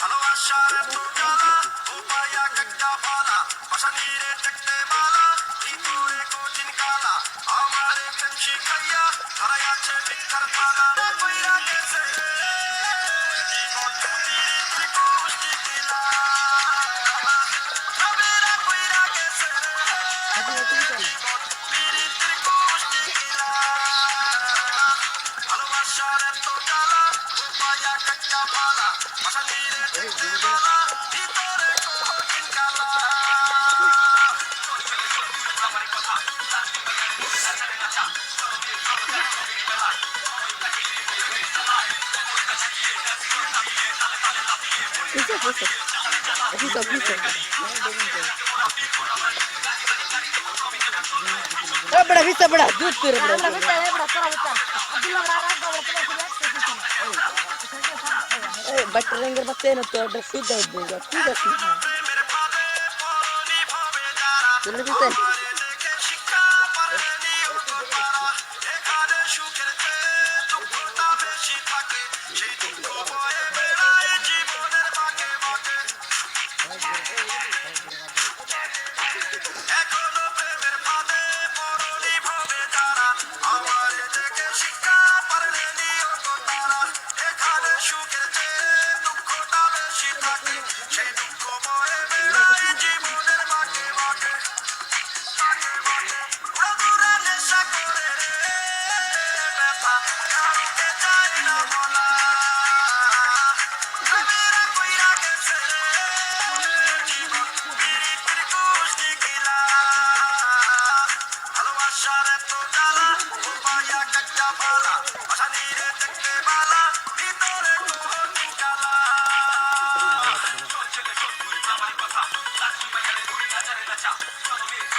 ভালোবাসার পূজালা উপায়া কাকা পালা ভাষা নিরে দেখতে মালা ভিতরে কঠিন কালা আমার প্রেম শিখাইয়া, ধরাই আছে বিখ্যাত Puso, puso. Abra, vista, abra, दूध पी रहा है। ಬಟ್ಟೆ ಹೆಂಗೆ ಬರ್ತೇನೆ ದೊಡ್ಡ ಸಿದ್ಧ ಇದ್ದೀಗ ಸಿದ್ಧ ಸಿದ್ಧ pocket. She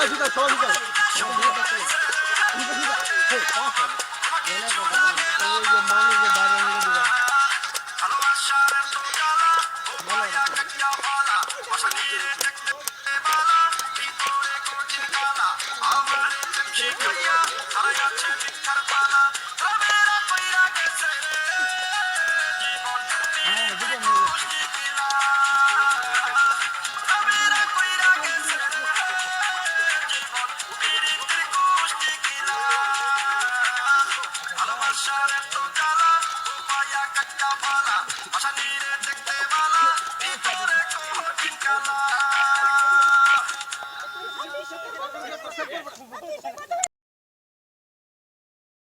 아, 진짜 좋아, 진짜. 진짜, 진짜. 진짜, 진짜.